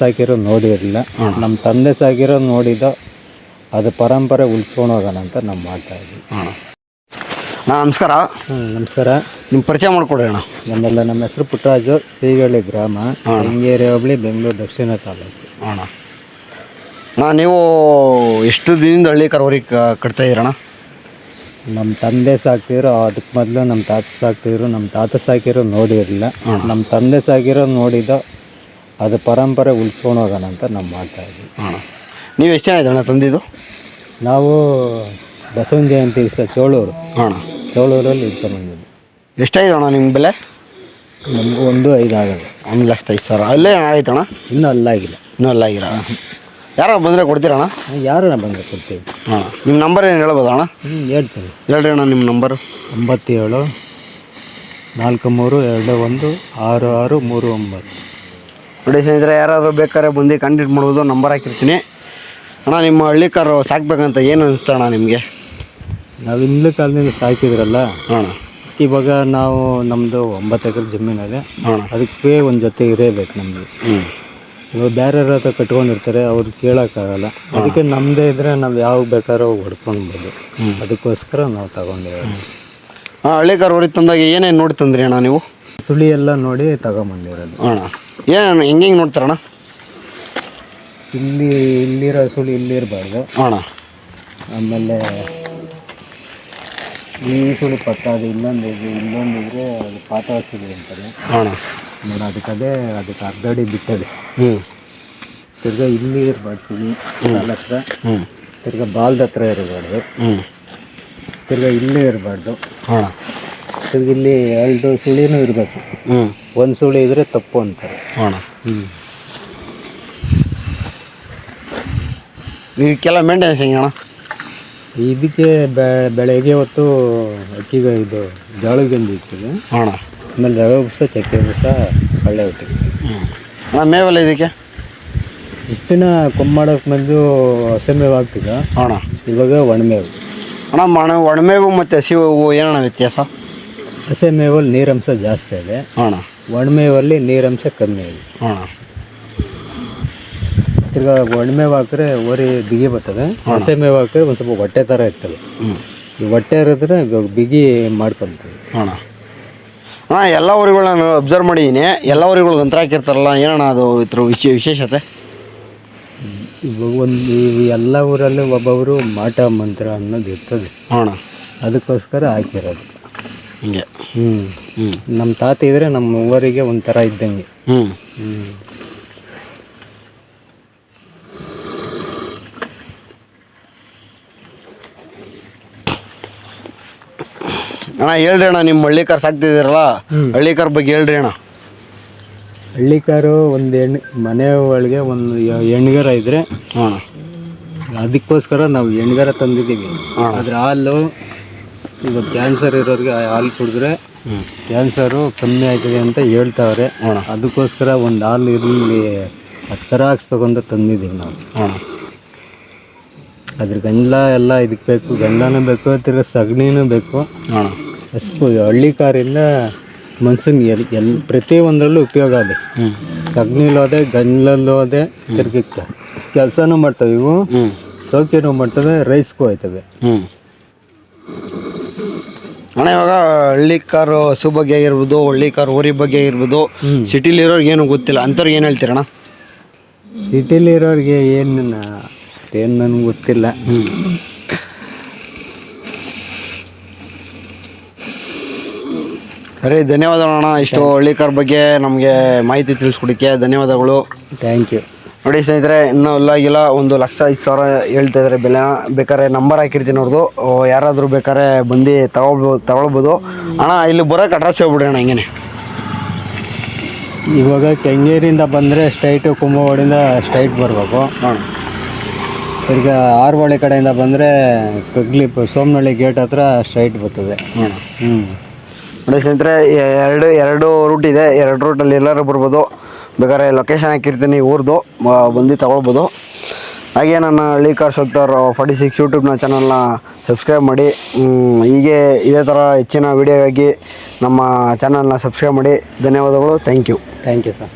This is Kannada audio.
ಸಾಕಿರೋ ನೋಡಿರಲಿಲ್ಲ. ನಮ್ಮ ತಂದೆ ಸಾಕಿರೋ ನೋಡಿದ ಅದು ಪರಂಪರೆ ಉಳಿಸ್ಕೊಂಡು ಹೋಗೋಣ ಅಂತ ನಮ್ಮ ಮಾಡ್ತಾ ಇದ್ವಿ. ನಾ ನಮಸ್ಕಾರ. ನಮಸ್ಕಾರ. ನಿಮ್ಮ ಪರಿಚಯ ಮಾಡಿಕೊಡಿ ಅಣ್ಣ. ನಮ್ಮೆಲ್ಲ ನಮ್ಮ ಹೆಸರು ಪುಟ್ಟರಾಜು ಸೀಗಳಿ ಗ್ರಾಮ ಹಂಗೇರಿ ಹೋಬಳಿ ಬೆಂಗಳೂರು ದಕ್ಷಿಣ ತಾಲೂಕು. ಅಣ್ಣ. ನಾ ನೀವು ಎಷ್ಟು ದಿನದಿಂದ ಹಳ್ಳಿ ಕರವರಿ ಕಟ್ತಾ ಇದ್ದೀರಣ್ಣ ನಮ್ಮ ತಂದೆ ಸಾಕ್ತಿದ್ರು ಅದಕ್ಕೆ ಮೊದಲು ನಮ್ಮ ತಾತ ಸಾಕ್ತಿದ್ರು ನಮ್ಮ ತಾತ ಸಾಕಿರೋ ನೋಡಿರಲಿಲ್ಲ. ನಮ್ಮ ತಂದೆ ಸಾಕಿರೋ ನೋಡಿದ ಅದು ಪರಂಪರೆ ಉಳಿಸ್ಕೊಂಡು ಹೋಗೋಣ ಅಂತ ನಾವು ಮಾಡ್ತಾ ಇದ್ವಿ ಅಣ್ಣ ನೀವು ಎಷ್ಟು ಜನ ಇದ್ದಣ್ಣ ತಂದಿದ್ದು? ನಾವು ಬಸವನ ಜಯಂತಿ ದಿವಸ ಚೋಳೂರು. ಹಾಂ ಚೋಳೂರಲ್ಲಿ ಇಟ್ಕೊಂಡ್ಬಂದಿದ್ವಿ ಎಷ್ಟಾಗಿದೆ ಅಣ್ಣ ನಿಮ್ಮ ಬೆಲೆ? ನಮಗೂ ಒಂದು ಐದು ಆಗಲ್ಲ. ಒಂದು ಲಕ್ಷದ ಐದು ಸಾವಿರ. ಅಲ್ಲೇ ಆಯ್ತಣ್ಣ ಇನ್ನೂ ಅಲ್ಲಾಗಿಲ್ಲ. ಇನ್ನೂ ಅಲ್ಲ ಆಗಿಲ್ಲ ಯಾರು ಬಂದರೆ ಕೊಡ್ತೀರಣ್ಣ ಯಾರನ್ನ ಬಂದರೆ ಕೊಡ್ತೀವಿ. ಹಾಂ ನಿಮ್ಮ ನಂಬರ್ ಏನು ಹೇಳ್ಬೋದಾ ಅಣ್ಣ? ಹ್ಞೂ ಹೇಳ್ತೀನಿ. ಹೇಳ್ರಿ ಅಣ್ಣ ನಿಮ್ಮ ನಂಬರು. ಒಂಬತ್ತೇಳು ನಾಲ್ಕು ಮೂರು ಎರಡು ಒಂದು ಆರು ಆರು ಮೂರು ಒಂಬತ್ತು. ನೋಡಿ ಸ್ನೇಹಿತರೆ ಯಾರಾದ್ರು ಬೇಕಾದ್ರೆ ಬಂದು ಕಂಡಿಟ್ ಮಾಡ್ಬೋದು ನಂಬರ್ ಹಾಕಿರ್ತೀನಿ. ಅಣ್ಣ ನಿಮ್ಮ ಹಳ್ಳಿ ಕಾರು ಸಾಕ್ಬೇಕಂತ ಏನು ಅನಿಸ್ತಣ್ಣ ನಿಮಗೆ? ನಾವು ಹಿಂದಿನ ಕಾಲದಿಂದ ಸಾಕಿದ್ರಲ್ಲ ಅಣ್ಣ ಇವಾಗ ನಾವು ನಮ್ಮದು ಒಂಬತ್ತು ಎಕರೆ ಜಮೀನಿದೆ ಅಣ್ಣ ಅದಕ್ಕೆ ಒಂದು ಜೊತೆ ಇರೇಬೇಕು ನಮಗೆ ಹ್ಞೂ ಇವಾಗ ಬೇರೆ ಹತ್ರ ಕಟ್ಕೊಂಡಿರ್ತಾರೆ ಅವ್ರು ಕೇಳೋಕ್ಕಾಗಲ್ಲ. ಅದಕ್ಕೆ ನಮ್ಮದೇ ಇದ್ರೆ ನಾವು ಯಾವ ಬೇಕಾದ್ರೂ ಹೊಡ್ಕೊಳ್ಬೋದು. ಅದಕ್ಕೋಸ್ಕರ ನಾವು ತಗೊಂಡಿರೋದು. ಹಾಂ ಹಳ್ಳಿ ಕಾರ್ ಹೊರಗೆ ತಂದಾಗ ಏನೇನು ನೋಡಿ ತಂದ್ರಿ ಅಣ್ಣ ನೀವು? ಸುಳಿ ಎಲ್ಲ ನೋಡಿ ತಗೊಂಬಂದಿರೋದು. ಅಣ್ಣ ಏನು ಹೆಂಗೆ ಹೆಂಗೆ ನೋಡ್ತಾರಣ್ಣ? ಇಲ್ಲಿ ಇಲ್ಲಿರೋ ಸುಳಿ ಇಲ್ಲಿರಬಾರ್ದು. ಅಣ್ಣ. ಆಮೇಲೆ ಈ ಸುಳಿ ಪಕ್ಕ ಅದು ಇನ್ನೊಂದು ಇದೆ ಇನ್ನೊಂದು ಇದ್ರೆ ಅದು ಪಾತ್ರ ಸುಳಿ ಅಂತಾರೆ. ಅಣ್ಣ. ನೋಡಿ ಅದಕ್ಕೆ ಅದೇ ಅದಕ್ಕೆ ಅರ್ಧ ಅಡಿ ಬಿಟ್ಟದೆ. ಹ್ಞೂ ತಿರ್ಗಾ ಇಲ್ಲಿ ಇರಬಾರ್ದು ಸುಳಿ ಹತ್ರ. ಹ್ಞೂ ತಿರ್ಗಾ ಬಾಲ್ದ ಹತ್ರ ಇರಬಾರ್ದು. ಹ್ಞೂ ತಿರ್ಗಾ ಇಲ್ಲೇ ಇರಬಾರ್ದು. ಅಣ್ಣ. ತಿರ್ಗಿ ಇಲ್ಲಿ ಎರಡು ಸುಳಿನೂ ಇರಬೇಕು. ಹ್ಞೂ ಒಂದು ಸುಳಿ ಇದ್ರೆ ತಪ್ಪು ಅಂತಾರೆ. ಅಣ್ಣ ಹ್ಞೂ ಇದಕ್ಕೆಲ್ಲ ಮೇಂಟೆನೆನ್ಸ್ ಹೆಂಗೆ ಅಣ್ಣ? ಇದಕ್ಕೆ ಬೆ- ಬೆಳಗ್ಗೆ ಹೊತ್ತು ಅಕ್ಕಿಗೆ ಇದು ಜೋಳದ ಗಂಜಿ ಇಟ್ಟಿದೆ ಅಣ್ಣ ಆಮೇಲೆ ರವೆ ಬುಸ ಚಕ್ಕೆ ಬಸ್ಸ ಕಳ್ಳೆ ಹೊಟ್ಟಿಗೆ ಹ್ಞೂ ಅಣ್ಣ ಮೇವಲ್ಲ ಇದಕ್ಕೆ? ಇಷ್ಟು ದಿನ ಕೊಂಬಾಡೋಕೆ ಬಂದು ಹಸೆಮೇವು ಆಗ್ತಿದೆ ಅಣ್ಣ ಇವಾಗ ಒಣಮೇವು. ಅಣ್ಣ ಮಣ ಒಣಮೇವು ಮತ್ತು ಹಸಿವು ಏನಣ್ಣ ವ್ಯತ್ಯಾಸ? ಹಸೆಮೇವಲ್ಲಿ ನೀರಂಶ ಜಾಸ್ತಿ ಇದೆ. ಅಣ್ಣ ಒಣಮೇವಲ್ಲಿ ನೀರಂಶ ಕಮ್ಮಿ ಇದೆ. ಅಣ್ಣ ತಿರ್ಗಾ ಒಣಮೇವು ಹಾಕಿದ್ರೆ ಓರಿ ಬಿಗಿ ಬರ್ತದೆ. ಹಸೆಮೇವು ಹಾಕಿದ್ರೆ ಒಂದು ಸ್ವಲ್ಪ ಹೊಟ್ಟೆ ಥರ ಇರ್ತದೆ. ಹ್ಞೂ ಈ ಹೊಟ್ಟೆ ಇರಿದ್ರೆ ಗ- ಬಿಗಿ ಮಾಡ್ಕೊಂತೀವಿ ಅಣ್ಣ ಅಣ್ಣ ಎಲ್ಲ ನಾನು ಅಬ್ಸರ್ವ್ ಮಾಡಿದ್ದೀನಿ ಎಲ್ಲ ಊರುಗಳು ಗಂತ್ರ ಹಾಕಿರ್ತಾರಲ್ಲ ಏನಣ್ಣ ಅದು ಇದ್ರ ವಿಶೇ ವಿಶೇಷತೆ? ಇವಾಗ ಒಂದು ಎಲ್ಲ ಊರಲ್ಲಿ ಒಬ್ಬೊಬ್ಬರು ಮಾಟ ಮಂತ್ರ ಅನ್ನೋದು ಇರ್ತದೆ. ಅಣ್ಣ ಅದಕ್ಕೋಸ್ಕರ ಹಾಕಿರೋದು. ಹಿಂಗೆ. ಹ್ಞೂ ಹ್ಞೂ ನಮ್ಮ ತಾತ ಇದ್ರೆ ನಮ್ಮ ಊರಿಗೆ ಒಂಥರ ಇದ್ದಂಗೆ. ಹ್ಞೂ ಹ್ಞೂ ಅಣ್ಣ ಹೇಳ್ರಿ ಅಣ್ಣ ನಿಮ್ಮ ಹಳ್ಳಿ ಕಾರ್ ಸಾಕ್ತಿದ್ದೀರಲ್ಲ? ಹಳ್ಳಿ ಕಾರ್ ಬಗ್ಗೆ ಹೇಳ್ರಿ ಅಣ್ಣ. ಹಳ್ಳಿಕಾರು ಒಂದು ಹೆಣ್ಣು ಮನೆ ಒಳಗೆ ಒಂದು ಹೆಣ್ಗರ ಇದ್ರೆ ಅಣ್ಣ ಅದಕ್ಕೋಸ್ಕರ ನಾವು ಹೆಣ್ಗರ ತಂದಿದ್ದೀವಿ. ಆದ್ರೆ ಹಾಲು ಇವಾಗ ಕ್ಯಾನ್ಸರ್ ಇರೋರಿಗೆ ಹಾಲು ಕುಡಿದ್ರೆ ಕ್ಯಾನ್ಸರು ಕಮ್ಮಿ ಆಗ್ತದೆ ಅಂತ ಹೇಳ್ತಾವ್ರೆ. ಹಾಂ ಅದಕ್ಕೋಸ್ಕರ ಒಂದು ಹಾಲು ಇರಲಿ ಹತ್ತರ ಹಾಕ್ಸ್ಬೇಕು ಅಂತ ತಂದಿದ್ದೀವಿ ನಾವು. ಹಾಂ ಅದ್ರ ಗಂಜಲ ಎಲ್ಲ ಇದಕ್ಕೆ ಬೇಕು ಗಂಜಲನೂ ಬೇಕು ತಿರ್ಗ ಸಗಣಿನೂ ಬೇಕು. ಹಾಂ ಅಷ್ಟು ಹಳ್ಳಿ ಕಾರಿಂದ ಮನ್ಸಿನ ಎಲ್ ಎಲ್ ಪ್ರತಿ ಒಂದರಲ್ಲೂ ಉಪಯೋಗ ಹೋದೆ ಅದೇ ಹೋದೆ ಅದೇ ತಿರ್ಗಿ ಕೆಲಸನೂ ಮಾಡ್ತವೆ ಇವು. ಸೌಖ್ಯನೂ ಮಾಡ್ತವೆ ರೈಸ್ಗೂ ಆಯ್ತವೆ. ಹ್ಞೂ ಅಣ್ಣ ಇವಾಗ ಹಳ್ಳಿ ಕಾರ್ ಹಸು ಬಗ್ಗೆ ಆಗಿರ್ಬೋದು ಹಳ್ಳಿ ಕಾರ್ ಊರಿ ಬಗ್ಗೆ ಆಗಿರ್ಬೋದು ಸಿಟಿಲಿ ಇರೋರ್ಗೆ ಏನು ಗೊತ್ತಿಲ್ಲ ಅಂಥವ್ರಿಗೆ ಏನು ಹೇಳ್ತೀರಣ್ಣ? ಸಿಟಿಲಿ ಇರೋರಿಗೆ ಏನು ಏನು ನನಗೆ ಗೊತ್ತಿಲ್ಲ. ಸರಿ ಧನ್ಯವಾದಗಳಣ್ಣ. ಇಷ್ಟು ಹಳ್ಳಿ ಕಾರ್ ಬಗ್ಗೆ ನಮಗೆ ಮಾಹಿತಿ ತಿಳಿಸ್ಕೊಡಕ್ಕೆ ಧನ್ಯವಾದಗಳು. ಥ್ಯಾಂಕ್ ಯು ನೋಡಿ ಸ್ನೇಹಿತರೆ ಇನ್ನೂ ಅಲ್ಲಾಗಿಲ್ಲ ಒಂದು ಲಕ್ಷ ಐದು ಸಾವಿರ ಹೇಳ್ತಾ ಇದ್ದಾರೆ ಬೆಲೆ. ಬೇಕಾದ್ರೆ ನಂಬರ್ ಹಾಕಿರ್ತೀನಿ ಅವ್ರದ್ದು. ಯಾರಾದರೂ ಬೇಕಾದ್ರೆ ಬಂದು ತಗೊಳ್ಬೋದು ತಗೊಳ್ಬೋದು. ಅಣ್ಣ ಇಲ್ಲಿ ಬರೋಕೆ ಅಡ್ರೆಸ್ ಹೇಳ್ಬಿಡಿ ಅಣ್ಣ ಹಿಂಗೇನೆ. ಇವಾಗ ಕೆಂಗೇರಿಯಿಂದ ಬಂದರೆ ಸ್ಟ್ರೈಟು ಕುಂಭವಾಡಿಂದ ಸ್ಟ್ರೈಟ್ ಬರಬೇಕು. ನೋಡಿ ಈಗ ಆರ್ವಳ್ಳಿ ಕಡೆಯಿಂದ ಬಂದರೆ ಕಗ್ಲಿ ಸೋಮನಹಳ್ಳಿ ಗೇಟ್ ಹತ್ರ ಸ್ಟ್ರೈಟ್ ಬರ್ತದೆ. ಹ್ಞೂ ನೋಡಿ ಸ್ನೇಹಿತರೆ ಎರಡು ಎರಡು ರೂಟ್ ಇದೆ. ಎರಡು ರೂಟಲ್ಲಿ ಎಲ್ಲರೂ ಬರ್ಬೋದು. ಬೇಕಾದ್ರೆ ಲೊಕೇಶನ್ ಹಾಕಿರ್ತೀನಿ, ಊರ್ದು ಬಂದು ತಗೊಳ್ಬೋದು. ಹಾಗೆ ನನ್ನ ಹಳ್ಳಿ ಕಾರ್ ಶೋಕ್ತಾರ್ ಫಾರ್ಟಿ ಸಿಕ್ಸ್ ಯೂಟ್ಯೂಬ್ನ ಚಾನಲ್ನ ಸಬ್ಸ್ಕ್ರೈಬ್ ಮಾಡಿ ಹೀಗೆ ಇದೇ ಥರ ಹೆಚ್ಚಿನ ವೀಡಿಯೋಗಾಗಿ ನಮ್ಮ ಚಾನಲ್ನ ಸಬ್ಸ್ಕ್ರೈಬ್ ಮಾಡಿ. ಧನ್ಯವಾದಗಳು thank you thank you sir